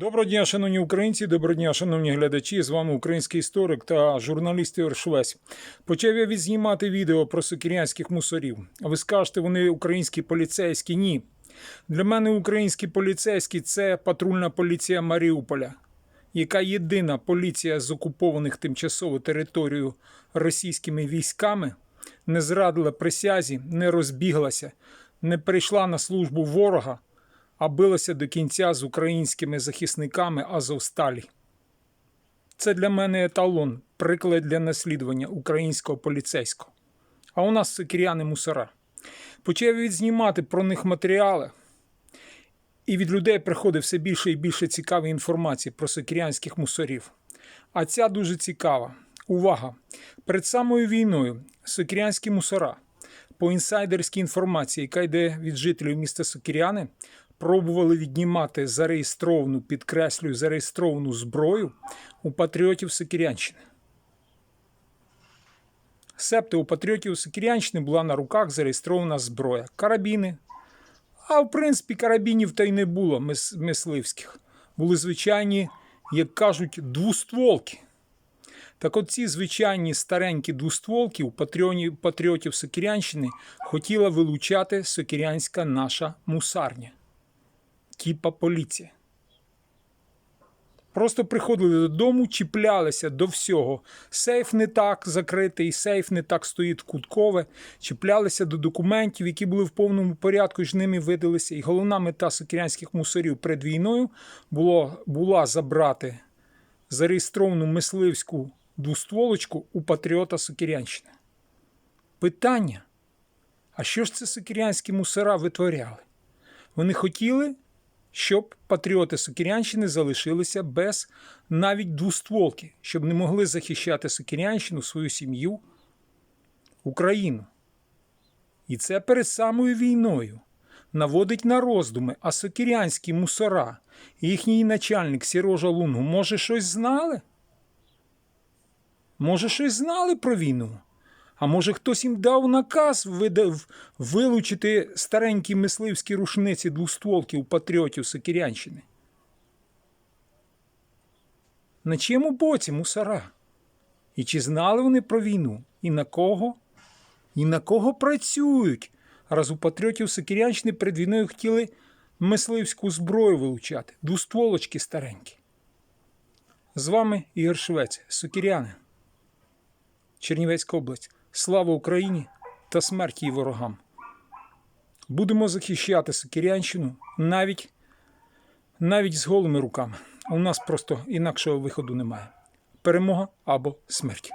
Доброго дня, шановні українці, доброго дня, шановні глядачі. З вами український історик та журналіст Ігор Швець. Почав я відзнімати відео про сокирянських мусорів. А ви скажете, вони українські поліцейські? Ні. Для мене українські поліцейські це патрульна поліція Маріуполя, яка єдина поліція з окупованих тимчасово територію російськими військами, не зрадила присязі, не розбіглася, не прийшла на службу ворога а билася до кінця з українськими захисниками Азовсталі. Це для мене еталон, приклад для наслідування українського поліцейського. А у нас сокиряни мусора. Почав відзнімати про них матеріали, і від людей приходить все більше і більше цікавої інформації про сокирянських мусорів. А ця дуже цікава. Увага! Перед самою війною сокирянські мусора, по інсайдерській інформації, яка йде від жителів міста Сокиряни, пробували віднімати зареєстровану, підкреслюю, зареєстровану зброю у патріотів Сокирянщини. Себто у патріотів Сокирянщини була на руках зареєстрована зброя, карабіни. А в принципі, карабінів та й не було мис- мисливських. Були звичайні, як кажуть, двостволки. Так от ці звичайні старенькі двостволки у патріотів Сокирянщини хотіла вилучати сокирянська наша мусарня типа поліція. Просто приходили додому, чіплялися до всього. Сейф не так закритий, сейф не так стоїть куткове, чіплялися до документів, які були в повному порядку, і ж ними видалися. І головна мета сокирянських мусорів перед війною було, була забрати зареєстровану мисливську двостволочку у патріота Сокирянщини. Питання: а що ж це сокирянські мусора витворяли? Вони хотіли щоб патріоти Сокирянщини залишилися без навіть двостволки, щоб не могли захищати Сокирянщину, свою сім'ю, Україну. І це перед самою війною наводить на роздуми, а сокирянські мусора, і їхній начальник Сірожа Лунгу, може, щось знали? Може, щось знали про війну? А може, хтось їм дав наказ видав вилучити старенькі мисливські рушниці двостволки у патріотів Сокирянщини? На чому боці мусора? І чи знали вони про війну? І на кого? І на кого працюють? Раз у патріотів Сокирянщини перед війною хотіли мисливську зброю вилучати, двостволочки старенькі. З вами Ігор Швець, Сокиряни, Чернівецька область. Слава Україні та смерть її ворогам. Будемо захищати Сокирянщину навіть, навіть з голими руками. У нас просто інакшого виходу немає. Перемога або смерть.